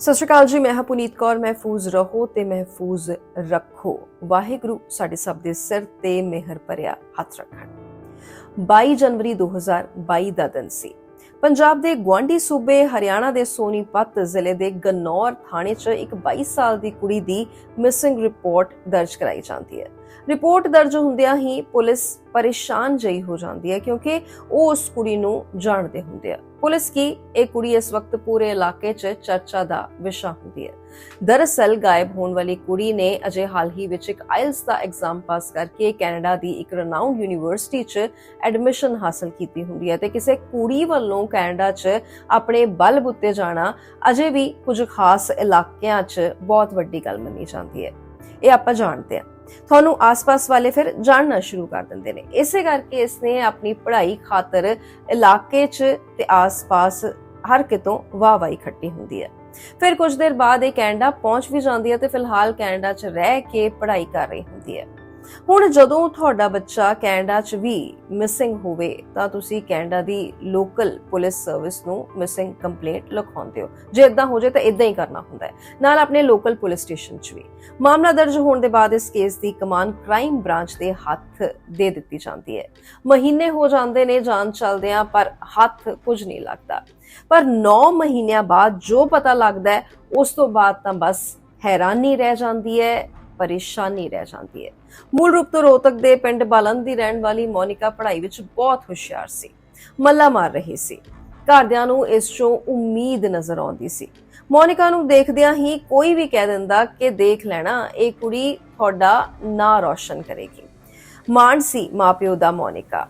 ਸਤਿ ਸ਼੍ਰੀ ਅਕਾਲ ਜੀ, ਮੈਂ ਹਾਂ ਪੁਨੀਤ ਕੌਰ, ਮਹਿਫੂਜ਼ ਰਹੋ ਤੇ ਮਹਿਫੂਜ਼ ਰੱਖੋ। ਵਾਹਿਗੁਰੂ ਸਾਡੇ ਸਭ ਦੇ ਸਿਰ ਤੇ ਮਿਹਰ ਭਰਿਆ ਹੱਥ ਰੱਖਣ। 22 ਜਨਵਰੀ 2022 ਦਾ ਦਿਨ ਸੀ। ਪੰਜਾਬ ਦੇ ਗਵਾਂਢੀ ਸੂਬੇ ਹਰਿਆਣਾ ਦੇ ਸੋਨੀਪਤ ਜ਼ਿਲ੍ਹੇ ਦੇ ਗਨੌਰ ਥਾਣੇ 'ਚ ਇੱਕ 22 ਸਾਲ ਦੀ ਕੁੜੀ ਦੀ ਮਿਸਿੰਗ ਰਿਪੋਰਟ ਦਰਜ ਕਰਾਈ ਜਾਂਦੀ ਹੈ। ਰਿਪੋਰਟ ਦਰਜ ਹੁੰਦਿਆਂ ਹੀ ਪੁਲਿਸ ਪਰੇਸ਼ਾਨ ਜਈ ਹੋ ਜਾਂਦੀ ਹੈ ਕਿਉਂਕਿ ਉਹ ਉਸ ਕੁੜੀ ਨੂੰ ਜਾਣਦੇ ਹੁੰਦੇ ਆ। ਪੁਲਿਸ ਕੀ ਇਹ ਕੁੜੀ ਇਸ ਵਕਤ ਪੂਰੇ ਇਲਾਕੇ 'ਚ ਚਰਚਾ ਦਾ ਵਿਸ਼ਾ ਹੁੰਦੀ ਹੈ। ਦਰਅਸਲ ਗਾਇਬ ਹੋਣ ਵਾਲੀ ਕੁੜੀ ਨੇ ਅਜੇ ਹਾਲ ਹੀ ਵਿੱਚ ਇੱਕ ਆਇਲਸ ਦਾ ਐਗਜ਼ਾਮ ਪਾਸ ਕਰਕੇ ਕੈਨੇਡਾ ਦੀ ਇੱਕ ਰਨਾਊਂਡ ਯੂਨੀਵਰਸਿਟੀ 'ਚ ਐਡਮਿਸ਼ਨ ਹਾਸਲ ਕੀਤੀ ਹੁੰਦੀ ਹੈ ਤੇ ਕਿਸੇ ਕੁੜੀ ਵੱਲੋਂ ਕੈਨੇਡਾ 'ਚ ਆਪਣੇ ਬਲ ਬੁੱਤੇ ਜਾਣਾ ਅਜੇ ਵੀ ਕੁਝ ਖਾਸ ਇਲਾਕਿਆਂ 'ਚ ਬਹੁਤ ਵੱਡੀ ਗੱਲ ਮੰਨੀ ਜਾਂਦੀ ਹੈ। ਇਹ ਆਪਾਂ ਜਾਣਦੇ ਹਾਂ। ਤੁਹਾਨੂੰ ਆਸ-ਪਾਸ ਵਾਲੇ ਫਿਰ ਜਾਣਨਾ ਸ਼ੁਰੂ ਕਰ ਦਿੰਦੇ ਨੇ। ਇਸੇ ਕਰਕੇ ਇਸਨੇ ਆਪਣੀ ਪੜ੍ਹਾਈ ਖਾਤਰ ਇਲਾਕੇ 'ਚ ਤੇ ਆਸ-ਪਾਸ ਹਰ ਕਿਤੋਂ ਵਾਹ-ਵਾਹੀ ਇਕੱਠੀ ਹੁੰਦੀ ਹੈ। ਫਿਰ ਕੁਝ ਦੇਰ ਬਾਅਦ ਇਹ ਕੈਨੇਡਾ ਪਹੁੰਚ ਵੀ ਜਾਂਦੀ ਹੈ ਤੇ ਫਿਲਹਾਲ ਕੈਨੇਡਾ 'ਚ ਰਹਿ ਕੇ ਪੜ੍ਹਾਈ ਕਰ ਰਹੀ ਹੁੰਦੀ ਹੈ। ਹੁਣ ਜਦੋਂ ਤੁਹਾਡਾ ਬੱਚਾ ਕੈਨੇਡਾ 'ਚ ਵੀ ਮਿਸਿੰਗ ਹੋਵੇ, ਤਾਂ ਤੁਸੀਂ ਕੈਨੇਡਾ ਦੀ ਲੋਕਲ ਪੁਲਿਸ ਸਰਵਿਸ ਨੂੰ ਮਿਸਿੰਗ ਕੰਪਲੇਂਟ ਲਿਖਾਉਂਦੇ ਹੋ। ਜੇ ਇਦਾਂ ਹੋ ਜਾਏ ਤਾਂ ਇਦਾਂ ਹੀ ਕਰਨਾ ਹੁੰਦਾ ਹੈ। ਨਾਲ ਆਪਣੇ ਲੋਕਲ ਪੁਲਿਸ ਸਟੇਸ਼ਨ 'ਚ ਵੀ। ਮਾਮਲਾ ਦਰਜ ਹੋਣ ਦੇ ਬਾਅਦ ਇਸ ਕੇਸ ਦੀ ਕਮਾਨ ਕ੍ਰਾਈਮ ਬ੍ਰਾਂਚ ਦੇ ਹੱਥ ਦੇ ਦਿੱਤੀ ਜਾਂਦੀ ਹੈ। ਮਹੀਨੇ ਹੋ ਜਾਂਦੇ ਨੇ ਜਾਂਚ ਚੱਲਦਿਆਂ, ਪਰ ਹੱਥ ਕੁਝ ਨਹੀਂ ਲੱਗਦਾ। ਪਰ 9 ਮਹੀਨਿਆਂ ਬਾਅਦ ਜੋ ਪਤਾ ਲੱਗਦਾ ਹੈ, ਉਸ ਤੋਂ ਬਾਅਦ ਤਾਂ ਬਸ ਹੈਰਾਨੀ ਰਹਿ ਜਾਂਦੀ ਹੈ। ਪਰੇਸ਼ਾਨੀ ਰਹਿ ਜਾਂਦੀ ਹੈ। ਮੂਲ ਰੂਪ ਤੋਂ ਰੋਹਤਕ ਦੇ ਪਿੰਡ ਬਾਲਨ ਦੀ ਰਹਿਣ ਵਾਲੀ ਮੋਨਿਕਾ ਪੜ੍ਹਾਈ ਵਿੱਚ ਬਹੁਤ ਹੁਸ਼ਿਆਰ ਸੀ। ਮੱਲਾ ਮਾਰ ਰਹੀ ਸੀ। ਘਰਦਿਆਂ ਨੂੰ ਇਸ ਤੋਂ ਉਮੀਦ ਨਜ਼ਰ ਆਉਂਦੀ ਸੀ। ਮੋਨਿਕਾ ਨੂੰ ਦੇਖਦਿਆਂ ਹੀ ਕੋਈ ਵੀ ਕਹਿ ਦਿੰਦਾ ਕਿ ਦੇਖ ਲੈਣਾ, ਇਹ ਕੁੜੀ ਤੁਹਾਡਾ ਨਾਂ ਰੌਸ਼ਨ ਕਰੇਗੀ। ਮਾਣ ਸੀ ਮਾਪਿਓ ਦਾ ਮੋਨਿਕਾ।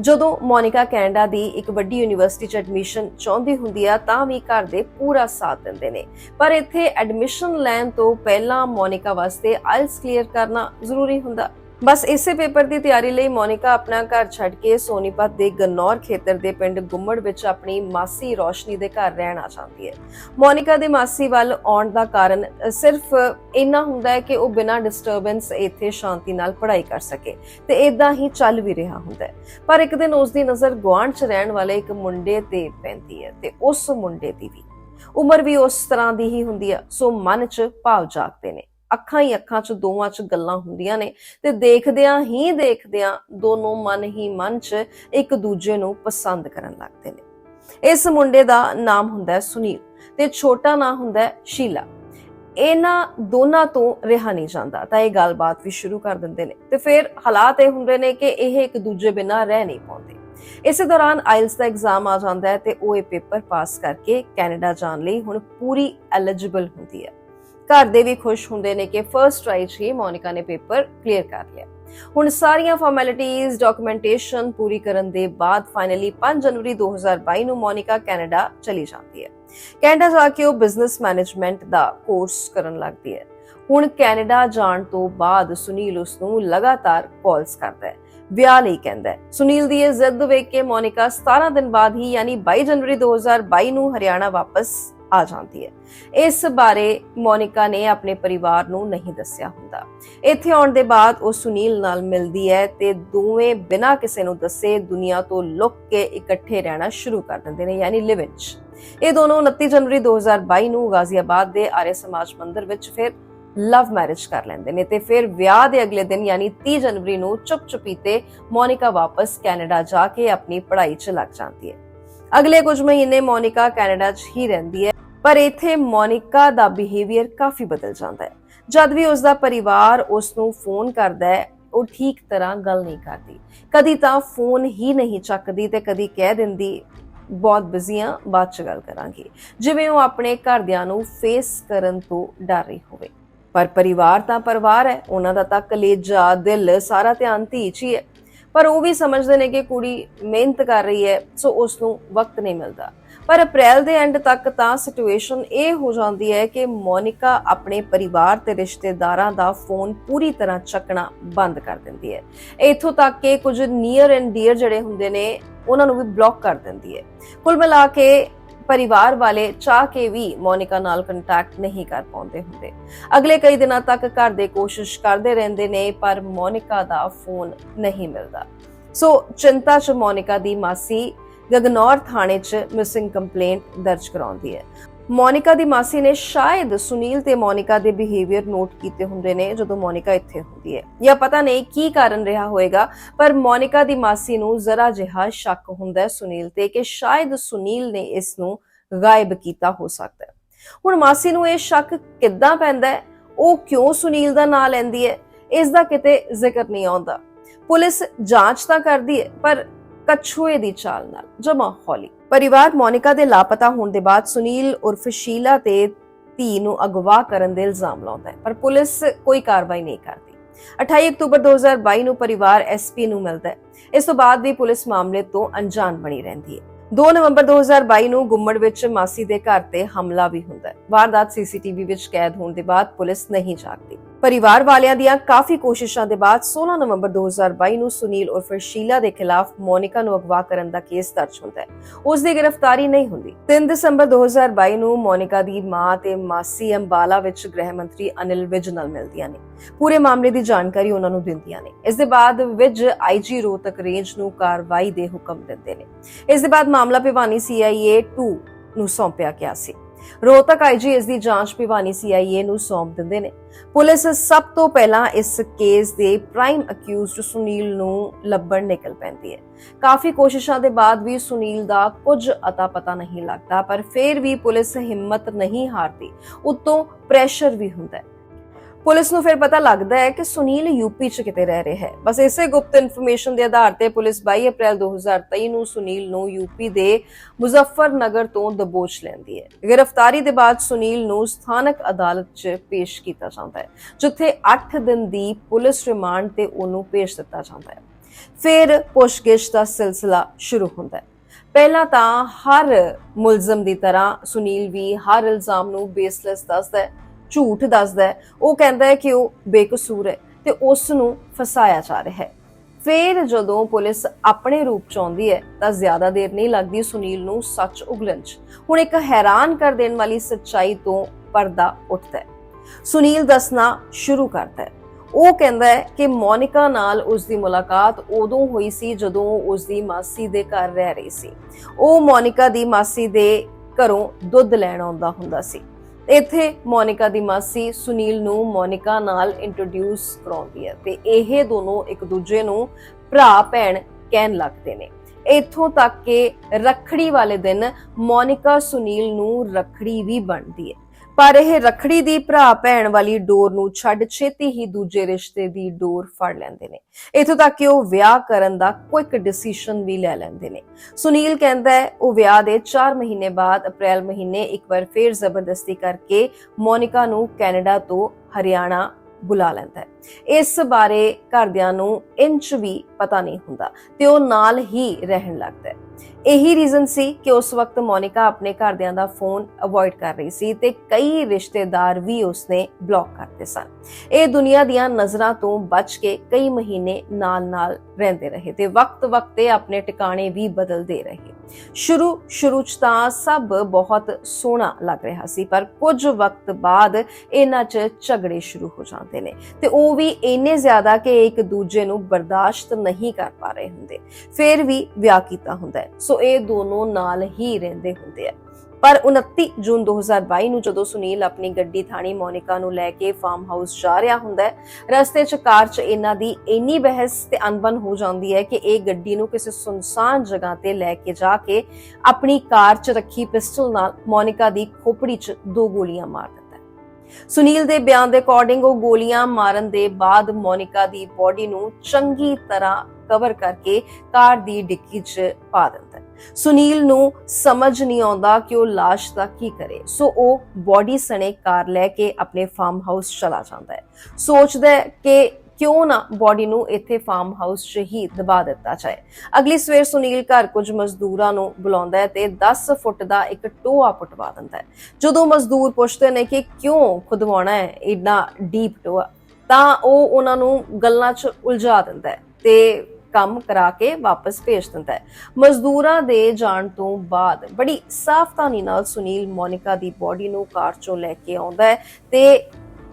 ਜਦੋਂ ਮੋਨਿਕਾ ਕੈਨੇਡਾ ਦੀ ਇੱਕ ਵੱਡੀ ਯੂਨੀਵਰਸਿਟੀ 'ਚ ਐਡਮਿਸ਼ਨ ਚਾਹੁੰਦੀ ਹੁੰਦੀ ਆ, ਤਾਂ ਵੀ ਘਰ ਦੇ ਪੂਰਾ ਸਾਥ ਦਿੰਦੇ ਨੇ। ਪਰ ਇੱਥੇ ਐਡਮਿਸ਼ਨ ਲੈਣ ਤੋਂ ਪਹਿਲਾਂ ਮੋਨਿਕਾ ਵਾਸਤੇ ਆਇਲਸ ਕਲੀਅਰ ਕਰਨਾ ਜ਼ਰੂਰੀ ਹੁੰਦਾ। ਬਸ ਇਸੇ ਪੇਪਰ ਦੀ ਤਿਆਰੀ ਲਈ ਮੋਨਿਕਾ ਆਪਣਾ ਘਰ ਛੱਡ ਕੇ ਸੋਨੀਪਤ ਦੇ ਗਨੌਰ ਖੇਤਰ ਦੇ ਪਿੰਡ ਗੁੰਮੜ ਵਿੱਚ ਆਪਣੀ ਮਾਸੀ ਰੋਸ਼ਨੀ ਦੇ ਘਰ ਰਹਿਣ ਆ ਜਾਂਦੀ ਹੈ। ਮੋਨਿਕਾ ਦੇ ਮਾਸੀ ਵੱਲ ਆਉਣ ਦਾ ਕਾਰਨ ਸਿਰਫ ਇੰਨਾ ਹੁੰਦਾ ਹੈ ਕਿ ਉਹ ਬਿਨਾਂ ਡਿਸਟਰਬੈਂਸ ਇੱਥੇ ਸ਼ਾਂਤੀ ਨਾਲ ਪੜ੍ਹਾਈ ਕਰ ਸਕੇ ਤੇ ਇਦਾਂ ਹੀ ਚੱਲ ਵੀ ਰਿਹਾ ਹੁੰਦਾ ਹੈ। ਪਰ ਇੱਕ ਦਿਨ ਉਸ ਦੀ ਨਜ਼ਰ ਗੁਆਂਢ 'ਚ ਰਹਿਣ ਵਾਲੇ ਇੱਕ ਮੁੰਡੇ ਤੇ ਪੈਂਦੀ ਹੈ ਤੇ ਉਸ ਮੁੰਡੇ ਦੀ ਵੀ ਉਮਰ ਵੀ ਉਸ ਤਰ੍ਹਾਂ ਦੀ ਹੀ ਹੁੰਦੀ ਹੈ, ਸੋ ਮਨ 'ਚ ਭਾਵ ਜਾਗਦੇ ਨੇ। ਅੱਖਾਂ ਹੀ ਅੱਖਾਂ 'ਚ, ਦੋਵਾਂ 'ਚ ਗੱਲਾਂ ਹੁੰਦੀਆਂ ਨੇ ਤੇ ਦੇਖਦਿਆਂ ਹੀ ਦੇਖਦਿਆਂ ਦੋਨੋਂ ਮਨ ਹੀ ਮਨ 'ਚ ਇੱਕ ਦੂਜੇ ਨੂੰ ਪਸੰਦ ਕਰਨ ਲੱਗਦੇ ਨੇ। ਇਸ ਮੁੰਡੇ ਦਾ ਨਾਮ ਹੁੰਦਾ ਹੈ ਸੁਨੀਲ ਤੇ ਛੋਟਾ ਨਾਂ ਹੁੰਦਾ ਹੈ ਸ਼ੀਲਾ। ਇਹਨਾਂ ਦੋਨਾਂ ਤੋਂ ਰਿਹਾ ਨਹੀਂ ਜਾਂਦਾ ਤਾਂ ਇਹ ਗੱਲਬਾਤ ਵੀ ਸ਼ੁਰੂ ਕਰ ਦਿੰਦੇ ਨੇ ਤੇ ਫਿਰ ਹਾਲਾਤ ਇਹ ਹੁੰਦੇ ਨੇ ਕਿ ਇਹ ਇੱਕ ਦੂਜੇ ਬਿਨਾਂ ਰਹਿ ਨਹੀਂ ਪਾਉਂਦੇ। ਇਸੇ ਦੌਰਾਨ ਆਇਲਸ ਦਾ ਐਗਜ਼ਾਮ ਆ ਜਾਂਦਾ ਹੈ ਤੇ ਉਹ ਇਹ ਪੇਪਰ ਪਾਸ ਕਰਕੇ ਕੈਨੇਡਾ ਜਾਣ ਲਈ ਹੁਣ ਪੂਰੀ ਐਲੀਜੀਬਲ ਹੁੰਦੀ ਹੈ। ਘਰ ਦੇ ਵੀ ਖੁਸ਼ ਹੁੰਦੇ ਨੇ ਕਿ ਫਰਸਟ ਟਰਾਈ 'ਚ ਹੀ ਮੋਨਿਕਾ ਨੇ ਪੇਪਰ ਕਲੀਅਰ ਕਰ ਲਿਆ। ਹੁਣ ਸਾਰੀਆਂ ਫਾਰਮੈਲਿਟੀਆਂ ਡਾਕੂਮੈਂਟੇਸ਼ਨ ਪੂਰੀ ਕਰਨ ਦੇ ਬਾਅਦ ਫਾਈਨਲੀ 5 ਜਨਵਰੀ 2022 ਨੂੰ ਮੋਨਿਕਾ ਕੈਨੇਡਾ ਚਲੀ ਜਾਂਦੀ ਹੈ। ਕੈਨੇਡਾ ਜਾ ਕੇ ਉਹ ਬਿਜ਼ਨਸ ਮੈਨੇਜਮੈਂਟ ਦਾ ਕੋਰਸ ਕਰਨ ਲੱਗਦੀ ਹੈ। ਹੁਣ ਕੈਨੇਡਾ ਜਾਣ ਤੋਂ ਬਾਅਦ ਸੁਨੀਲ ਉਸ ਨੂੰ ਲਗਾਤਾਰ ਕਾਲਸ ਕਰਦਾ ਹੈ। ਵਿਆਹ ਲਈ ਕਹਿੰਦਾ ਹੈ। ਸੁਨੀਲ ਦੀ ਇਹ ਜ਼ਿੱਦ ਵੇਖ ਕੇ ਮੋਨਿਕਾ 17 ਦਿਨ ਬਾਅਦ ਹੀ ਯਾਨੀ 22 ਜਨਵਰੀ 2022 ਨੂੰ ਹਰਿਆਣਾ ਵਾਪਸ ਆ ਜਾਂਦੀ ਹੈ। ਇਸ ਬਾਰੇ ਮੋਨਿਕਾ ਨੇ ਆਪਣੇ ਪਰਿਵਾਰ ਨੂੰ ਨਹੀਂ ਦੱਸਿਆ ਹੁੰਦਾ। ਇੱਥੇ ਆਉਣ ਦੇ ਬਾਅਦ ਉਹ ਸੁਨੀਲ ਨਾਲ ਮਿਲਦੀ ਹੈ ਤੇ ਦੋਵੇਂ ਬਿਨਾਂ ਕਿਸੇ ਨੂੰ ਦੱਸੇ ਦੁਨੀਆ ਤੋਂ ਲੁੱਕ ਕੇ ਇਕੱਠੇ ਰਹਿਣਾ ਸ਼ੁਰੂ ਕਰ ਦਿੰਦੇ ਨੇ, ਯਾਨੀ ਲਿਵ ਇਹ ਦੋਨੋਂ 29 ਜਨਵਰੀ 2022 ਨੂੰ ਗਾਜ਼ੀਆਬਾਦ ਦੇ ਆਰਿਆ ਸਮਾਜ ਮੰਦਿਰ ਵਿੱਚ ਫਿਰ ਲਵ ਮੈਰਿਜ ਕਰ ਲੈਂਦੇ ਨੇ ਤੇ ਫਿਰ ਵਿਆਹ ਦੇ ਅਗਲੇ ਦਿਨ, ਯਾਨੀ 30 ਜਨਵਰੀ ਨੂੰ ਚੁੱਪ-ਚੁਪੀਤੇ ਮੋਨਿਕਾ ਵਾਪਸ ਕੈਨੇਡਾ ਜਾ ਕੇ ਆਪਣੀ ਪੜ੍ਹਾਈ 'ਚ ਲੱਗ ਜਾਂਦੀ ਹੈ। ਅਗਲੇ ਕੁਝ ਮਹੀਨੇ ਮੋਨਿਕਾ ਕੈਨੇਡਾ 'ਚ ਹੀ ਰਹਿੰਦੀ ਹੈ, ਪਰ ਇੱਥੇ ਮੋਨਿਕਾ ਦਾ ਬਿਹੇਵੀਅਰ ਕਾਫੀ ਬਦਲ ਜਾਂਦਾ ਹੈ। ਜਦ ਵੀ ਉਸ ਦਾ ਪਰਿਵਾਰ ਉਸ ਨੂੰ ਫੋਨ ਕਰਦਾ ਹੈ, ਉਹ ਠੀਕ ਤਰ੍ਹਾਂ ਗੱਲ ਨਹੀਂ ਕਰਦੀ। ਕਦੀ ਤਾਂ ਫੋਨ ਹੀ ਨਹੀਂ ਚੱਕਦੀ ਤੇ ਕਦੀ ਕਹਿ ਦਿੰਦੀ, ਬਹੁਤ ਬਿਜ਼ੀ ਆ, ਬਾਅਦ ਚ ਗੱਲ ਕਰਾਂਗੇ। ਜਿਵੇਂ ਉਹ ਆਪਣੇ ਘਰਦਿਆਂ ਨੂੰ ਫੇਸ ਕਰਨ ਤੋਂ ਡਰ ਰਹੀ ਹੋਵੇ। ਪਰ ਪਰਿਵਾਰ ਤਾਂ ਪਰਿਵਾਰ ਹੈ, ਉਹਨਾਂ ਦਾ ਤਾਂ ਕਲੇਜਾ, ਦਿਲ, ਸਾਰਾ ਧਿਆਨ ਧੀ 'ਚ ਹੀ ਹੈ। ਪਰ ਉਹ ਵੀ ਸਮਝਦੇ ਨੇ ਕਿ ਕੁੜੀ ਮਿਹਨਤ ਕਰ ਰਹੀ ਹੈ, ਸੋ ਉਸ ਨੂੰ ਵਕਤ ਨਹੀਂ ਮਿਲਦਾ। ਪਰ ਅਪ੍ਰੈਲ ਦੇ ਐਂਡ ਤੱਕ ਤਾਂ ਸਿਚੁਏਸ਼ਨ ਇਹ ਹੋ ਜਾਂਦੀ ਹੈ ਕਿ ਮੋਨਿਕਾ ਆਪਣੇ ਪਰਿਵਾਰ ਤੇ ਰਿਸ਼ਤੇਦਾਰਾਂ ਦਾ ਫੋਨ ਪੂਰੀ ਤਰ੍ਹਾਂ ਚੱਕਣਾ ਬੰਦ ਕਰ ਦਿੰਦੀ ਹੈ। ਇਥੋਂ ਤੱਕ ਕਿ ਕੁਝ ਨੀਅਰ ਐਂਡ ਡੀਅਰ ਜਿਹੜੇ ਹੁੰਦੇ ਨੇ, ਉਹਨਾਂ ਨੂੰ ਵੀ ਬਲੌਕ ਕਰ ਦਿੰਦੀ ਹੈ। ਕੁੱਲ ਮਿਲਾ ਕੇ ਪਰਿਵਾਰ ਵਾਲੇ ਚਾਹ ਕੇ ਵੀ ਮੋਨਿਕਾ ਨਾਲ ਕੰਟੈਕਟ ਨਹੀਂ ਕਰ ਪਾਉਂਦੇ ਹੁੰਦੇ। ਅਗਲੇ ਕਈ ਦਿਨਾਂ ਤੱਕ ਘਰ ਦੇ ਕੋਸ਼ਿਸ਼ ਕਰਦੇ ਰਹਿੰਦੇ ਨੇ, ਪਰ ਮੋਨਿਕਾ ਦਾ ਫੋਨ ਨਹੀਂ ਮਿਲਦਾ। ਸੋ ਚਿੰਤਾ ਚ ਮੋਨਿਕਾ ਦੀ ਮਾਸੀ ਗਗਨੌਰ ਥਾਣੇ 'ਚ ਮਿਸਿੰਗ ਕੰਪਲੇਂਟ ਦਰਜ ਕਰਾਉਂਦੀ ਹੈ। ਮੋਨਿਕਾ ਦੀ ਮਾਸੀ ਨੇ ਸ਼ਾਇਦ ਸੁਨੀਲ ਤੇ ਮੋਨਿਕਾ ਦੇ ਬਿਹੇਵੀਅਰ ਨੋਟ ਕੀਤੇ ਹੁੰਦੇ ਨੇ ਜਦੋਂ ਮੋਨਿਕਾ ਇੱਥੇ ਹੁੰਦੀ ਹੈ। ਜਾਂ ਪਤਾ ਨਹੀਂ ਕੀ ਕਾਰਨ ਰਿਹਾ ਹੋਵੇਗਾ ਪਰ ਮੋਨਿਕਾ ਦੀ ਮਾਸੀ ਨੂੰ ਜ਼ਰਾ ਜਿਹਾ ਸ਼ੱਕ ਹੁੰਦਾ ਹੈ ਸੁਨੀਲ ਤੇ ਕਿ ਸ਼ਾਇਦ ਸੁਨੀਲ ਨੇ ਇਸ ਨੂੰ ਗਾਇਬ ਕੀਤਾ ਹੋ ਸਕਦਾ ਹੈ। ਹੁਣ ਮਾਸੀ ਨੂੰ ਇਹ ਸ਼ੱਕ ਕਿੱਦਾਂ ਪੈਂਦਾ ਹੈ? ਉਹ ਕਿਉਂ ਸੁਨੀਲ ਦਾ ਨਾਂ ਲੈਂਦੀ ਹੈ? ਇਸ ਦਾ ਕਿਤੇ ਜ਼ਿਕਰ ਨਹੀਂ ਆਉਂਦਾ। ਪੁਲਿਸ ਜਾਂਚ ਤਾਂ ਕਰਦੀ ਹੈ, ਪਰ ਕਛੂਏ ਦੀ ਚਾਲ ਨਾਲ ਜਮਾ ਹੌਲੀ। ਪਰਿਵਾਰ ਮੋਨਿਕਾ ਦੇ ਲਾਪਤਾ ਹੋਣ ਦੇ ਬਾਅਦ ਸੁਨੀਲ ਉਰਫ ਸ਼ੀਲਾ ਤੇ ਧੀ ਨੂੰ ਅਗਵਾ ਕਰਨ ਦੇ ਇਲਜ਼ਾਮ ਲਾਉਂਦਾ ਹੈ, ਪਰ ਪੁਲਿਸ ਕੋਈ ਕਾਰਵਾਈ ਨਹੀਂ ਕਰਦੀ। 28 ਅਕਤੂਬਰ 2022 ਨੂੰ ਪਰਿਵਾਰ ਐਸਪੀ ਨੂੰ ਮਿਲਦਾ ਹੈ। ਇਸ ਤੋਂ ਬਾਅਦ ਵੀ ਪੁਲਿਸ ਮਾਮਲੇ ਤੋਂ ਅਣਜਾਣ ਬਣੀ ਰਹਿੰਦੀ ਹੈ। 2 ਨਵੰਬਰ 2022 ਨੂੰ ਗੁੰਮੜ ਵਿੱਚ ਮਾਸੀ ਦੇ ਘਰ ਤੇ ਹਮਲਾ ਵੀ ਹੁੰਦਾ ਹੈ। ਵਾਰਦਾਤ ਸੀਸੀਟੀਵੀ ਵਿੱਚ ਕੈਦ ਹੋਣ ਦੇ ਬਾਅਦ ਪੁਲਿਸ ਨਹੀਂ ਜਾਗਦੀ। ਪਰਿਵਾਰ ਵਾਲਿਆਂ ਦੀਆਂ ਕਾਫੀ ਕੋਸ਼ਿਸ਼ਾਂ ਦੇ ਬਾਅਦ 16 ਨਵੰਬਰ 2022 ਨੂੰ ਸੁਨੀਲ ਉਰਫ ਸ਼ੀਲਾ ਦੇ ਖਿਲਾਫ ਮੋਨਿਕਾ ਨੂੰ ਅਗਵਾ ਕਰਨ ਦਾ ਕੇਸ ਦਰਜ ਹੁੰਦਾ ਹੈ। ਉਸ ਦੀ ਗ੍ਰਿਫਤਾਰੀ ਨਹੀਂ ਹੁੰਦੀ। 3 ਦਸੰਬਰ 2022 ਨੂੰ ਮੋਨਿਕਾ ਦੀ ਮਾਂ ਤੇ ਮਾਸੀ ਅੰਬਾਲਾ ਵਿੱਚ ਗ੍ਰਹਿ ਮੰਤਰੀ ਅਨਿਲ ਵਿਜ ਨਾਲ ਮਿਲਦੀਆਂ ਨੇ। ਪੂਰੇ ਮਾਮਲੇ ਦੀ ਜਾਣਕਾਰੀ ਉਹਨਾਂ ਨੂੰ ਦਿੰਦੀਆਂ ਨੇ। ਇਸ ਦੇ ਬਾਅਦ ਵਿਜ ਆਈਜੀ ਰੋਹਤਕ ਰੇਂਜ ਨੂੰ ਕਾਰਵਾਈ ਦੇ ਹੁਕਮ ਦਿੰਦੇ ਨੇ। ਇਸ ਦੇ ਬਾਅਦ ਮਾਮਲਾ ਭਿਵਾਨੀ ਸੀਆਈਏ 2 ਨੂੰ ਸੌਂਪਿਆ ਗਿਆ ਸੀ। ਰੋਹਤਕ ਆਈਜੀ ਇਸ ਦੀ ਜਾਂਚ ਭਿਵਾਨੀ ਸੀਆਈਏ ਨੂੰ ਸੌਂਪ ਦਿੰਦੇ ਨੇ। ਪੁਲਿਸ ਸਭ ਤੋਂ ਪਹਿਲਾਂ ਇਸ ਕੇਸ ਦੇ ਪ੍ਰਾਈਮ ਅਕਿਊਜ਼ਡ ਸੁਨੀਲ ਨੂੰ ਲੱਭਣ ਨਿਕਲ ਪੈਂਦੀ ਹੈ। ਕਾਫੀ ਕੋਸ਼ਿਸ਼ਾਂ ਦੇ ਬਾਅਦ ਵੀ ਸੁਨੀਲ ਦਾ ਕੁਝ ਅਤਾ ਪਤਾ ਨਹੀਂ ਲੱਗਦਾ, ਪਰ ਫਿਰ ਵੀ ਪੁਲਿਸ ਹਿੰਮਤ ਨਹੀਂ ਹਾਰਦੀ, ਉਤੋਂ ਪ੍ਰੈਸ਼ਰ ਵੀ ਹੁੰਦਾ ਹੈ। ਪੁਲਿਸ ਨੂੰ ਫਿਰ ਪਤਾ ਲੱਗਦਾ ਹੈ ਕਿ ਸੁਨੀਲ ਯੂਪੀ 'ਚ ਕਿਤੇ ਰਹਿ ਰਿਹਾ ਹੈ। ਬਸ ਇਸੇ ਗੁਪਤ ਇਨਫੋਰਮੇਸ਼ਨ ਦੇ ਆਧਾਰ ਤੇ ਪੁਲਿਸ 22 ਅਪ੍ਰੈਲ 2023 ਨੂੰ ਸੁਨੀਲ ਨੂੰ ਯੂਪੀ ਦੇ ਮੁਜ਼ੱਫਰਨਗਰ ਤੋਂ ਦਬੋਚ ਲੈਂਦੀ ਹੈ। ਗ੍ਰਿਫਤਾਰੀ ਦੇ ਬਾਅਦ ਸੁਨੀਲ ਨੂੰ ਸਥਾਨਕ ਅਦਾਲਤ 'ਚ ਪੇਸ਼ ਕੀਤਾ ਜਾਂਦਾ ਹੈ, ਜਿੱਥੇ 8 ਦਿਨ ਦੀ ਪੁਲਿਸ ਰਿਮਾਂਡ ਤੇ ਉਹਨੂੰ ਪੇਸ਼ ਦਿੱਤਾ ਜਾਂਦਾ ਹੈ। ਫਿਰ ਪੁੱਛਗਿੱਛ ਦਾ ਸਿਲਸਿਲਾ ਸ਼ੁਰੂ ਹੁੰਦਾ ਹੈ। ਪਹਿਲਾਂ ਤਾਂ ਹਰ ਮੁਲਜ਼ਮ ਦੀ ਤਰ੍ਹਾਂ ਸੁਨੀਲ ਵੀ ਹਰ ਇਲਜ਼ਾਮ ਨੂੰ ਬੇਸਲੈਸ ਦੱਸਦਾ ਹੈ। ਝੂਠ ਦੱਸਦਾ ਹੈ, ਉਹ ਕਹਿੰਦਾ ਹੈ ਕਿ ਉਹ ਬੇਕਸੂਰ ਹੈ ਤੇ ਉਸ ਨੂੰ ਫਸਾਇਆ ਜਾ ਰਿਹਾ ਹੈ। ਫਿਰ ਜਦੋਂ ਪੁਲਿਸ ਆਪਣੇ ਰੂਪ ਚ ਆਉਂਦੀ ਹੈ, ਤਾਂ ਜ਼ਿਆਦਾ ਦੇਰ ਨਹੀਂ ਲੱਗਦੀ ਸੁਨੀਲ ਨੂੰ ਸੱਚ ਉਗਲਣ ਚ। ਹੁਣ ਇੱਕ ਹੈਰਾਨ ਕਰ ਦੇਣ ਵਾਲੀ ਸੱਚਾਈ ਤੋਂ ਪਰਦਾ ਉੱਠਦਾ ਹੈ। ਸੁਨੀਲ ਦੱਸਣਾ ਸ਼ੁਰੂ ਕਰਦਾ ਹੈ। ਉਹ ਕਹਿੰਦਾ ਹੈ ਕਿ ਮੋਨਿਕਾ ਨਾਲ ਉਸ ਦੀ ਮੁਲਾਕਾਤ ਉਦੋਂ ਹੋਈ ਸੀ ਜਦੋਂ ਉਹ ਉਸ ਦੀ ਮਾਸੀ ਦੇ ਘਰ ਰਹਿ ਰਹੀ ਸੀ। ਉਹ ਮੋਨਿਕਾ ਦੀ ਮਾਸੀ ਦੇ ਘਰੋਂ ਦੁੱਧ ਲੈਣ ਆਉਂਦਾ ਹੁੰਦਾ ਸੀ। ਇੱਥੇ ਮੋਨਿਕਾ ਦੀ ਮਾਸੀ ਸੁਨੀਲ ਨੂੰ ਮੋਨਿਕਾ ਨਾਲ ਇੰਟਰੋਡਿਊਸ ਕਰਾਉਂਦੀ ਹੈ ਤੇ ਇਹ ਦੋਨੋਂ ਇੱਕ ਦੂਜੇ ਨੂੰ ਭਰਾ, ਭੈਣ ਕਹਿਣ ਲੱਗਦੇ ਨੇ। ਇੱਥੋਂ ਤੱਕ ਕਿ ਰੱਖੜੀ ਵਾਲੇ ਦਿਨ ਮੋਨਿਕਾ ਸੁਨੀਲ ਨੂੰ ਰੱਖੜੀ ਵੀ ਬਣਦੀ ਹੈ। ਪਰ ਇਹ ਰੱਖੜੀ ਦੀ ਭਰਾ ਭੈਣ ਵਾਲੀ ਡੋਰ ਨੂੰ ਛੱਡ ਛੇਤੀ ਹੀ ਦੂਜੇ ਰਿਸ਼ਤੇ ਦੀ ਡੋਰ ਫੜ ਲੈਂਦੇ ਨੇ। ਇੱਥੋਂ ਤੱਕ ਕਿ ਉਹ ਵਿਆਹ ਕਰਨ ਦਾ ਕੁਇਕ ਡਿਸੀਜਨ ਵੀ ਲੈ ਲੈਂਦੇ ਨੇ। ਸੁਨੀਲ ਕਹਿੰਦਾ ਹੈ, ਉਹ ਵਿਆਹ ਦੇ 4 ਮਹੀਨੇ ਬਾਅਦ ਅਪ੍ਰੈਲ ਮਹੀਨੇ ਇੱਕ ਵਾਰ ਫੇਰ ਜ਼ਬਰਦਸਤੀ ਕਰਕੇ ਮੋਨਿਕਾ ਨੂੰ ਕੈਨੇਡਾ ਤੋਂ ਹਰਿਆਣਾ ਬੁਲਾ ਲੈਂਦਾ ਹੈ। ਇਸ ਬਾਰੇ ਘਰਦਿਆਂ ਨੂੰ ਇੰਚ ਵੀ ਪਤਾ ਨਹੀਂ ਹੁੰਦਾ ਤੇ ਉਹ ਨਾਲ ਹੀ ਰਹਿਣ ਲੱਗਦਾ ਹੈ। ਇਹੀ ਰੀਜ਼ਨ ਸੀ ਕਿ ਉਸ ਵਕਤ ਮੋਨਿਕਾ ਆਪਣੇ ਘਰਦਿਆਂ ਦਾ ਫੋਨ ਅਵੋਇਡ ਕਰ ਰਹੀ ਸੀ ਤੇ ਕਈ ਰਿਸ਼ਤੇਦਾਰ ਵੀ ਉਸਨੇ ਬਲੌਕ ਕਰਤੇ ਸਨ। ਇਹ ਦੁਨੀਆ ਦੀਆਂ ਨਜ਼ਰਾਂ ਤੋਂ ਬਚ ਕੇ ਕਈ ਮਹੀਨੇ ਨਾਲ-ਨਾਲ ਰਹਿੰਦੇ ਰਹੇ ਤੇ ਵਕਤ-ਵਕਤ ਤੇ ਆਪਣੇ ਟਿਕਾਣੇ ਵੀ ਬਦਲਦੇ ਰਹੇ। ਸ਼ੁਰੂ ਸ਼ੁਰੂ ਚ ਤਾਂ ਸਭ ਬਹੁਤ ਸੋਹਣਾ ਲੱਗ ਰਿਹਾ ਸੀ, ਪਰ ਕੁਝ ਵਕਤ ਬਾਅਦ ਇਹਨਾਂ 'ਚ ਝਗੜੇ ਸ਼ੁਰੂ ਹੋ ਜਾਂਦੇ ਨੇ ਤੇ ਉਹ ਵੀ ਇੰਨੇ ਜ਼ਿਆਦਾ ਕਿ ਇੱਕ ਦੂਜੇ ਨੂੰ ਬਰਦਾਸ਼ਤ ਨਹੀਂ ਕਰ ਪਾ ਰਹੇ ਹੁੰਦੇ। ਫਿਰ ਵੀ ਵਿਆਹ ਕੀਤਾ ਹੁੰਦਾ ਹੈ ਸੋ ਇਹ ਦੋਨੋਂ ਨਾਲ ਹੀ ਰਹਿੰਦੇ ਹੁੰਦੇ ਆ। ਪਰ 29 ਜੂਨ 2022 ਨੂੰ ਜਦੋਂ ਸੁਨੀਲ ਆਪਣੀ ਗੱਡੀ ਥਾਣੀ ਮੋਨਿਕਾ ਨੂੰ ਲੈ ਕੇ ਫਾਰਮ ਹਾਊਸ ਜਾ ਰਿਹਾ ਹੁੰਦਾ ਹੈ, ਰਸਤੇ 'ਚ ਕਾਰ 'ਚ ਇਹਨਾਂ ਦੀ ਇੰਨੀ ਬਹਿਸ ਤੇ ਅਣਬਣ ਹੋ ਜਾਂਦੀ ਹੈ ਕਿ ਇਹ ਗੱਡੀ ਨੂੰ ਕਿਸੇ ਸੁਨਸਾਨ ਜਗ੍ਹਾ ਤੇ ਲੈ ਕੇ ਜਾ ਕੇ ਆਪਣੀ ਕਾਰ 'ਚ ਰੱਖੀ ਪਿਸਟਲ ਨਾਲ ਮੋਨਿਕਾ ਦੀ ਖੋਪੜੀ 'ਚ ਦੋ ਗੋਲੀਆਂ ਮਾਰ ਦਿੰਦਾ ਹੈ। ਸੁਨੀਲ ਦੇ ਬਿਆਨ ਦੇ ਅਕੋਰਡਿੰਗ ਉਹ ਗੋਲੀਆਂ ਮਾਰਨ ਦੇ ਬਾਅਦ ਮੋਨਿਕਾ ਦੀ ਬੋਡੀ ਨੂੰ ਚੰਗੀ ਤਰ੍ਹਾਂ ਕਵਰ ਕਰਕੇ ਕਾਰ ਦੀ ਡਿੱਕੀ 'ਚ ਪਾ ਦਿੰਦਾ ਸੁਨੀਲ ਨੂੰ ਸਮਝ ਨਹੀਂ ਆਉਂਦਾ ਕਿ ਉਹ লাশ ਦਾ ਕੀ ਕਰੇ। ਸੋ ਉਹ ਬੋਡੀ ਸਣੇ ਕਾਰ ਲੈ ਕੇ ਆਪਣੇ ਫਾਰਮ ਹਾਊਸ ਚਲਾ ਜਾਂਦਾ ਹੈ। ਸੋਚਦਾ ਹੈ ਕਿ ਕਿਉਂ ਨਾ ਬੋਡੀ ਨੂੰ ਇੱਥੇ ਫਾਰਮ ਹਾਊਸ 'ਚ ਹੀ ਦਬਾ ਦਿੱਤਾ ਜਾਏ। ਅਗਲੀ ਸਵੇਰ ਸੁਨੀਲ ਘਰ ਕੁਝ ਮਜ਼ਦੂਰਾਂ ਨੂੰ ਬੁਲਾਉਂਦਾ ਹੈ ਤੇ 10 ਫੁੱਟ ਦਾ ਇੱਕ ਟੋਆ ਪਟਵਾ ਦਿੰਦਾ ਹੈ। ਜਦੋਂ ਮਜ਼ਦੂਰ ਪੁੱਛਦੇ ਨੇ ਕਿ ਕਿਉਂ ਖੁਦਵਾਉਣਾ ਹੈ ਇੰਨਾ ਡੀਪ ਟੋਆ, ਤਾਂ ਉਹ ਉਹਨਾਂ ਨੂੰ ਗੱਲਾਂ 'ਚ ਉਲਝਾ ਦਿੰਦਾ ਹੈ ਤੇ ਕੰਮ ਕਰਾ ਕੇ ਵਾਪਸ ਭੇਜ ਦਿੰਦਾ ਹੈ। ਮਜ਼ਦੂਰਾਂ ਦੇ ਜਾਣ ਤੋਂ ਬਾਅਦ ਬੜੀ ਸਾਵਧਾਨੀ ਨਾਲ ਸੁਨੀਲ ਮੋਨਿਕਾ ਦੀ ਬੋਡੀ ਨੂੰ ਕਾਰ ਚੋਂ ਲੈ ਕੇ ਆਉਂਦਾ ਹੈ ਤੇ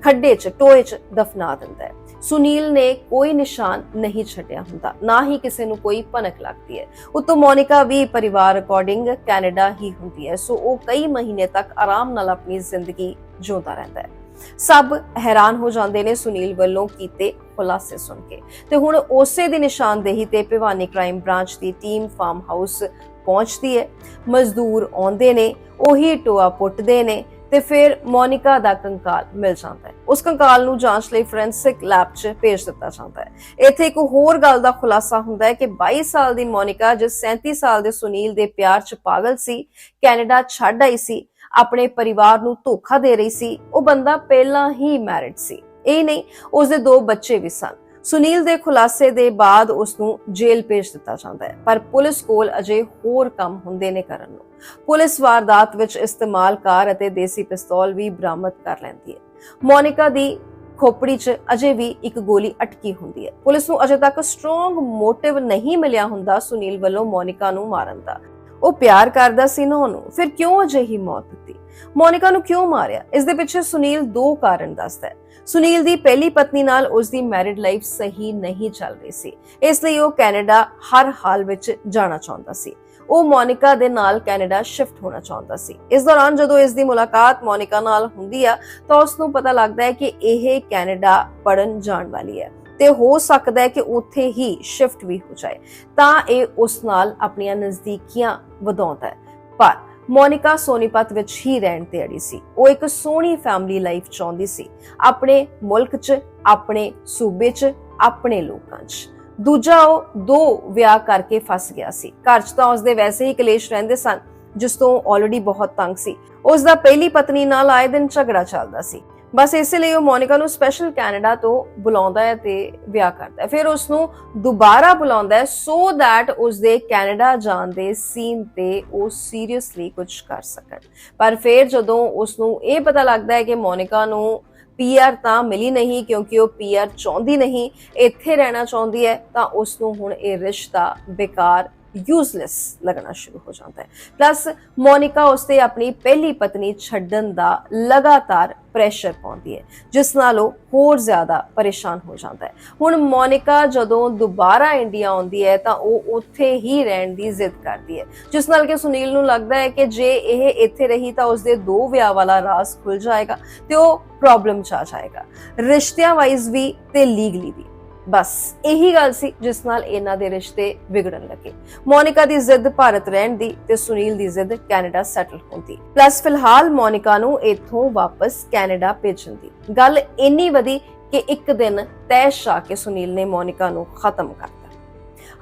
ਖੱਡੇ 'ਚ, ਟੋਏ 'ਚ ਦਫਨਾ ਦਿੰਦਾ ਹੈ। ਸੁਨੀਲ ਨੇ ਕੋਈ ਨਿਸ਼ਾਨ ਨਹੀਂ ਛੱਡਿਆ ਹੁੰਦਾ, ਨਾ ਹੀ ਕਿਸੇ ਨੂੰ ਕੋਈ ਭਨਕ ਲੱਗਦੀ ਹੈ। ਉਤੋਂ ਮੋਨਿਕਾ ਵੀ ਪਰਿਵਾਰ ਅਕੋਰਡਿੰਗ ਕੈਨੇਡਾ ਹੀ ਹੁੰਦੀ ਹੈ, ਸੋ ਉਹ ਕਈ ਮਹੀਨੇ ਤੱਕ ਆਰਾਮ ਨਾਲ ਆਪਣੀ ਜ਼ਿੰਦਗੀ ਜਿਉਂਦਾ ਰਹਿੰਦਾ ਹੈ। ਸਭ ਹੈਰਾਨ ਹੋ ਜਾਂਦੇ ਨੇ ਸੁਨੀਲ ਵੱਲੋਂ ਕੀਤੇ ਖੁਲਾਸੇ ਸੁਣ ਕੇ। ਤੇ ਹੁਣ ਉਸੇ ਦੀ ਨਿਸ਼ਾਨਦੇਹੀ ਤੇ ਭਿਵਾਨੀ ਕ੍ਰਾਈਮ ਬ੍ਰਾਂਚ ਦੀ ਟੀਮ ਫਾਰਮ ਹਾਊਸ ਪਹੁੰਚਦੀ ਹੈ। ਮਜ਼ਦੂਰ ਆਉਂਦੇ ਨੇ, ਉਹੀ ਟੋਆ ਪੁੱਟਦੇ ਨੇ ਤੇ ਫਿਰ ਮੋਨਿਕਾ ਦਾ ਕੰਕਾਲ ਮਿਲ ਜਾਂਦਾ ਹੈ। ਉਸ ਕੰਕਾਲ ਨੂੰ ਜਾਂਚ ਲਈ ਫੋਰੈਂਸਿਕ ਲੈਬ 'ਚ ਭੇਜ ਦਿੱਤਾ ਜਾਂਦਾ ਹੈ। ਇੱਥੇ ਇੱਕ ਹੋਰ ਗੱਲ ਦਾ ਖੁਲਾਸਾ ਹੁੰਦਾ ਹੈ ਕਿ 22 ਸਾਲ ਦੀ ਮੋਨਿਕਾ ਜਿਸ 37 ਸਾਲ ਦੇ ਸੁਨੀਲ ਦੇ ਪਿਆਰ 'ਚ ਪਾਗਲ ਸੀ, ਕੈਨੇਡਾ ਛੱਡ ਆਈ ਸੀ, ਆਪਣੇ ਪਰਿਵਾਰ ਨੂੰ ਧੋਖਾ ਦੇ ਰਹੀ ਸੀ, ਉਹ ਬੰਦਾ ਪਹਿਲਾਂ ਹੀ ਮੈਰਿਡ ਸੀ। ਇਹ ਨਹੀਂ ਉਸ ਦੇ ਦੋ ਬੱਚੇ ਵੀ ਸਨ। ਸੁਨੀਲ ਦੇ ਖੁਲਾਸੇ ਦੇ ਬਾਅਦ ਉਸ ਨੂੰ ਜੇਲ੍ਹ ਭੇਜ ਦਿੱਤਾ ਜਾਂਦਾ ਹੈ। ਪਰ ਪੁਲਿਸ ਕੋਲ ਅਜੇ ਹੋਰ ਕੰਮ ਹੁੰਦੇ ਨੇ ਕਰਨ ਨੂੰ। ਪੁਲਿਸ ਵਾਰਦਾਤ ਵਿੱਚ ਇਸਤੇਮਾਲ ਕਾਰ ਅਤੇ ਦੇਸੀ ਪਿਸਤੌਲ ਵੀ ਬਰਾਮਦ ਕਰ ਲੈਂਦੀ ਹੈ। ਮੋਨਿਕਾ ਦੀ ਖੋਪੜੀ 'ਚ ਅਜੇ ਵੀ ਇੱਕ ਗੋਲੀ ਅਟਕੀ ਹੁੰਦੀ ਹੈ। ਪੁਲਿਸ ਨੂੰ ਅਜੇ ਤੱਕ ਸਟਰੋਂਗ ਮੋਟਿਵ ਨਹੀਂ ਮਿਲਿਆ ਹੁੰਦਾ ਸੁਨੀਲ ਵੱਲੋਂ ਮੋਨਿਕਾ ਨੂੰ ਮਾਰਨ ਦਾ। ਉਹ ਪਿਆਰ ਕਰਦਾ ਸੀ ਨਾ ਉਹਨੂੰ, ਫਿਰ ਕਿਉਂ ਅਜਿਹੀ ਮੌਤ ਦਿੱਤੀ? ਮੋਨਿਕਾ ਨੂੰ ਕਿਉਂ ਮਾਰਿਆ? ਇਸ ਦੇ ਪਿੱਛੇ ਸੁਨੀਲ ਦੋ ਕਾਰਨ ਦੱਸਦਾ ਹੈ। ਸੁਨੀਲ ਦੀ ਪਹਿਲੀ ਪਤਨੀ ਨਾਲ ਉਸ ਦੀ ਮੈਰਿਡ ਲਾਈਫ ਸਹੀ ਨਹੀਂ ਚੱਲ ਰਹੀ ਸੀ। ਇਸ ਲਈ ਉਹ ਕੈਨੇਡਾ ਹਰ ਹਾਲ ਵਿੱਚ ਜਾਣਾ ਚਾਹੁੰਦਾ ਸੀ। ਉਹ ਮੋਨਿਕਾ ਦੇ ਨਾਲ ਕੈਨੇਡਾ ਸ਼ਿਫਟ ਹੋਣਾ ਚਾਹੁੰਦਾ ਸੀ। ਇਸ ਦੌਰਾਨ ਜਦੋਂ ਇਸ ਦੀ ਮੁਲਾਕਾਤ ਮੋਨਿਕਾ ਨਾਲ ਹੁੰਦੀ ਆ, ਤਾਂ ਉਸ ਨੂੰ ਪਤਾ ਲੱਗਦਾ ਹੈ ਕਿ ਇਹ ਕੈਨੇਡਾ ਪੜਨ ਜਾਣ ਵਾਲੀ ਹੈ ਤੇ ਹੋ ਸਕਦਾ ਹੈ ਕਿ ਉੱਥੇ ਹੀ ਸ਼ਿਫਟ ਵੀ ਹੋ ਜਾਏ। ਤਾਂ ਇਹ ਉਸ ਨਾਲ ਆਪਣੀਆਂ ਨਜ਼ਦੀਕੀਆਂ ਵਧਾਉਂਦਾ ਹੈ। ਪਰ ਮੋਨਿਕਾ ਸੋਨੀਪਤ ਵਿੱਚ ਹੀ ਰਹਿਣ ਤੇ ਅੜੀ ਸੀ। ਉਹ ਇੱਕ ਸੋਹਣੀ ਫੈਮਿਲੀ ਲਾਈਫ ਚਾਹੁੰਦੀ ਸੀ। ਆਪਣੇ ਮੁਲਕ 'ਚ, ਆਪਣੇ ਸੂਬੇ 'ਚ, ਆਪਣੇ ਲੋਕਾਂ 'ਚ। ਦੂਜਾ ਉਹ ਦੋ ਵਿਆਹ ਕਰਕੇ ਫਸ ਗਿਆ ਸੀ। ਘਰ 'ਚ ਤਾਂ ਉਸਦੇ ਵੈਸੇ ਹੀ ਕਲੇਸ਼ ਰਹਿੰਦੇ ਸਨ, ਜਿਸ ਤੋਂ ਆਲਰੇਡੀ ਬਹੁਤ ਤੰਗ ਸੀ। ਉਸ ਦਾ ਪਹਿਲੀ ਪਤਨੀ ਨਾਲ ਆਏ ਦਿਨ ਝਗੜਾ ਚੱਲਦਾ ਸੀ। ਬਸ ਇਸੇ ਲਈ ਉਹ ਮੋਨਿਕਾ ਨੂੰ ਸਪੈਸ਼ਲ ਕੈਨੇਡਾ ਤੋਂ ਬੁਲਾਉਂਦਾ ਹੈ ਤੇ ਵਿਆਹ ਕਰਦਾ ਹੈ। ਫਿਰ ਉਸ ਨੂੰ ਦੁਬਾਰਾ ਬੁਲਾਉਂਦਾ ਹੈ ਸੋ ਦੈਟ ਉਸ ਦੇ ਕੈਨੇਡਾ ਜਾਣ ਦੇ ਸੀਨ ਤੇ ਉਹ ਸੀਰੀਅਸਲੀ ਕੁਝ ਕਰ ਸਕਣ। ਪਰ ਫਿਰ ਜਦੋਂ ਉਸ ਨੂੰ ਇਹ ਪਤਾ ਲੱਗਦਾ ਹੈ ਕਿ ਮੋਨਿਕਾ ਨੂੰ ਪੀਆਰ ਤਾਂ ਮਿਲੀ ਨਹੀਂ ਕਿਉਂਕਿ ਉਹ ਪੀਆਰ ਚਾਹੁੰਦੀ ਨਹੀਂ, ਇੱਥੇ ਰਹਿਣਾ ਚਾਹੁੰਦੀ ਹੈ ਤਾਂ ਉਸ ਨੂੰ ਹੁਣ ਇਹ ਰਿਸ਼ਤਾ ਬੇਕਾਰ ਯੂਸਲੈਸ ਲੱਗਣਾ ਸ਼ੁਰੂ ਹੋ ਜਾਂਦਾ ਹੈ। ਪਲੱਸ ਮੋਨਿਕਾ ਉਸਤੇ ਆਪਣੀ ਪਹਿਲੀ ਪਤਨੀ ਛੱਡਣ ਦਾ ਲਗਾਤਾਰ ਪ੍ਰੈਸ਼ਰ ਪਾਉਂਦੀ ਹੈ, ਜਿਸ ਨਾਲ ਉਹ ਹੋਰ ਜ਼ਿਆਦਾ ਪਰੇਸ਼ਾਨ ਹੋ ਜਾਂਦਾ ਹੈ। ਹੁਣ ਮੋਨਿਕਾ ਜਦੋਂ ਦੁਬਾਰਾ ਇੰਡੀਆ ਆਉਂਦੀ ਹੈ, ਤਾਂ ਉਹ ਉੱਥੇ ਹੀ ਰਹਿਣ ਦੀ ਜ਼ਿੱਦ ਕਰਦੀ ਹੈ। ਜਿਸ ਨਾਲ ਕਿ ਸੁਨੀਲ ਨੂੰ ਲੱਗਦਾ ਹੈ ਕਿ ਜੇ ਇਹ ਇੱਥੇ ਰਹੀ, ਤਾਂ ਉਸਦੇ ਦੋ ਵਿਆਹ ਵਾਲਾ ਰਾਜ਼ ਖੁੱਲ ਜਾਏਗਾ ਤੇ ਉਹ ਪ੍ਰੋਬਲਮ ਚ ਆ ਜਾਏਗਾ। ਰਿਸ਼ਤਿਆਂ ਵਾਈਜ਼ ਵੀ ਤੇ ਲੀਗਲੀ ਵੀ। ਬਸ ਇਹੀ ਗੱਲ ਸੀ ਜਿਸ ਨਾਲ ਇਹਨਾਂ ਦੇ ਰਿਸ਼ਤੇ ਵਿਗੜਨ ਲੱਗੇ। ਮੋਨਿਕਾ ਦੀ ਜ਼ਿੱਦ ਭਾਰਤ ਰਹਿਣ ਦੀ ਤੇ ਸੁਨੀਲ ਦੀ ਜ਼ਿੱਦ ਕੈਨੇਡਾ ਸੈਟਲ ਹੋਣ ਦੀ। ਪਲੱਸ ਫਿਲਹਾਲ ਮੋਨਿਕਾ ਨੂੰ ਇੱਥੋਂ ਵਾਪਸ ਕੈਨੇਡਾ ਭੇਜਣ ਦੀ। ਗੱਲ ਇੰਨੀ ਵਧੀ ਕਿ ਇੱਕ ਦਿਨ ਤੈਸ਼ ਆ ਕੇ ਸੁਨੀਲ ਨੇ ਮੋਨਿਕਾ ਨੂੰ ਖਤਮ ਕਰਤਾ।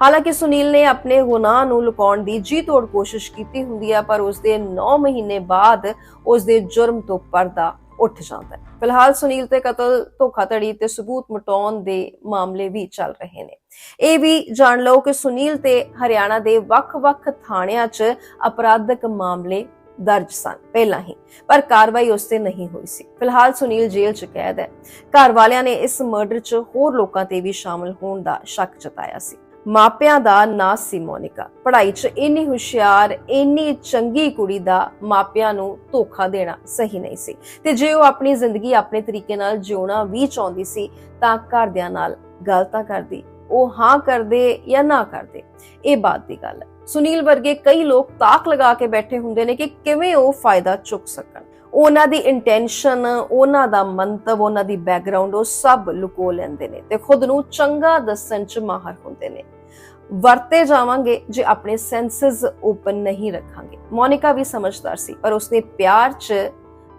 ਹਾਲਾਂਕਿ ਸੁਨੀਲ ਨੇ ਆਪਣੇ ਗੁਨਾਹ ਨੂੰ ਲੁਕਾਉਣ ਦੀ ਜੀ ਤੋੜ ਕੋਸ਼ਿਸ਼ ਕੀਤੀ ਹੁੰਦੀ ਹੈ ਪਰ ਉਸ ਦੇ 9 ਮਹੀਨੇ ਬਾਅਦ ਉਸ ਦੇ ਜੁਰਮ ਤੋਂ ਪਰਦਾ ਉੱਠ ਜਾਂਦਾ ਹੈ। ਫਿਲਹਾਲ ਸੁਨੀਲ ਤੇ ਕਤਲ, ਧੋਖਾਧੜੀ ਤੇ ਸਬੂਤ ਮਟਾਉਣ ਦੇ ਮਾਮਲੇ ਵੀ ਚੱਲ ਰਹੇ ਨੇ। ਇਹ ਵੀ ਜਾਣ ਲਓ ਕਿ ਸੁਨੀਲ ਤੇ ਹਰਿਆਣਾ ਦੇ ਵੱਖ-ਵੱਖ ਥਾਣਿਆਂ 'ਚ ਅਪਰਾਧਕ ਮਾਮਲੇ ਦਰਜ ਸਨ, ਪਹਿਲਾਂ ਹੀ, ਪਰ ਕਾਰਵਾਈ ਉਸ ਤੇ ਨਹੀਂ ਹੋਈ ਸੀ। ਫਿਲਹਾਲ ਸੁਨੀਲ ਜੇਲ੍ਹ 'ਚ ਕੈਦ ਹੈ। ਘਰ ਵਾਲਿਆਂ ਨੇ ਇਸ ਮਰਡਰ 'ਚ ਹੋਰ ਲੋਕਾਂ ਤੇ ਵੀ ਸ਼ਾਮਲ ਹੋਣ ਦਾ ਸ਼ੱਕ ਜਤਾਇਆ ਸੀ। ਮਾਪਿਆਂ ਦਾ ਨਾਂ ਸੀ ਮੋਨਿਕਾ। ਪੜ੍ਹਾਈ 'ਚ ਇੰਨੀ ਹੁਸ਼ਿਆਰ, ਇੰਨੀ ਚੰਗੀ ਕੁੜੀ ਦਾ ਮਾਪਿਆਂ ਨੂੰ ਧੋਖਾ ਦੇਣਾ ਸਹੀ ਨਹੀਂ ਸੀ। ਤੇ ਜੇ ਉਹ ਆਪਣੀ ਜ਼ਿੰਦਗੀ ਆਪਣੇ ਤਰੀਕੇ ਨਾਲ ਜਿਉਣਾ ਵੀ ਚਾਹੁੰਦੀ ਸੀ, ਤਾਂ ਘਰਦਿਆਂ ਨਾਲ ਗੱਲ ਤਾਂ ਕਰਦੀ। ਉਹ ਹਾਂ ਕਰਦੇ ਜਾਂ ਨਾ ਕਰਦੇ, ਇਹ ਬਾਤ ਦੀ ਗੱਲ ਹੈ। ਸੁਨੀਲ ਵਰਗੇ ਕਈ ਲੋਕ ਤਾਕ ਲਗਾ ਕੇ ਬੈਠੇ ਹੁੰਦੇ ਨੇ ਕਿ ਕਿਵੇਂ ਉਹ ਫਾਇਦਾ ਚੁੱਕ ਸਕਣ। ਉਹਨਾਂ ਦੀ ਇੰਟੈਂਸ਼ਨ ਉਹਨਾਂ ਦਾ ਮੰਤਵ, ਉਹਨਾਂ ਦੀ ਬੈਕਗ੍ਰਾਉਂਡ ਉਹ ਸਭ ਲੁਕੋ ਲੈਂਦੇ ਨੇ ਤੇ ਖੁਦ ਨੂੰ ਚੰਗਾ ਦੱਸਣ ਚ ਮਾਹਰ ਹੁੰਦੇ ਨੇ। ਵਰਤੇ ਜਾਵਾਂਗੇ ਜੇ ਆਪਣੇ ਸੈਂਸਸ ਓਪਨ ਨਹੀਂ ਰੱਖਾਂਗੇ। ਮੋਨਿਕਾ ਵੀ ਸਮਝਦਾਰ ਸੀ, ਪਰ ਉਸਨੇ ਪਿਆਰ 'ਚ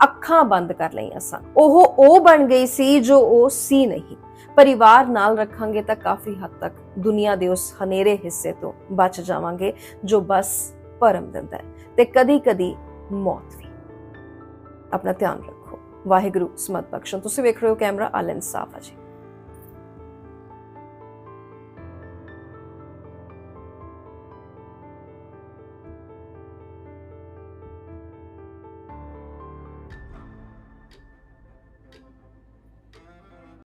ਅੱਖਾਂ ਬੰਦ ਕਰ ਲਈਆਂ ਸਨ। ਉਹ ਉਹ ਬਣ ਗਈ ਸੀ ਜੋ ਉਹ ਸੀ ਨਹੀਂ। ਪਰਿਵਾਰ ਨਾਲ ਰੱਖਾਂਗੇ ਤਾਂ ਕਾਫੀ ਹੱਦ ਤੱਕ ਦੁਨੀਆ ਦੇ ਉਸ ਹਨੇਰੇ ਹਿੱਸੇ ਤੋਂ ਬਚ ਜਾਵਾਂਗੇ ਜੋ ਬਸ ਭਰਮ ਦਿੰਦਾ ਹੈ ਤੇ ਕਦੀ-ਕਦੀ ਮੌਤ ਵੀ। ਆਪਣਾ ਧਿਆਨ ਰੱਖੋ। ਵਾਹਿਗੁਰੂ ਸਮਤ ਬਖਸ਼ਣ ਤੁਸੀਂ ਵੇਖ ਰਹੇ ਹੋ ਕੈਮਰਾ ਆਲ ਇਨਸਾਫ ਜੀ।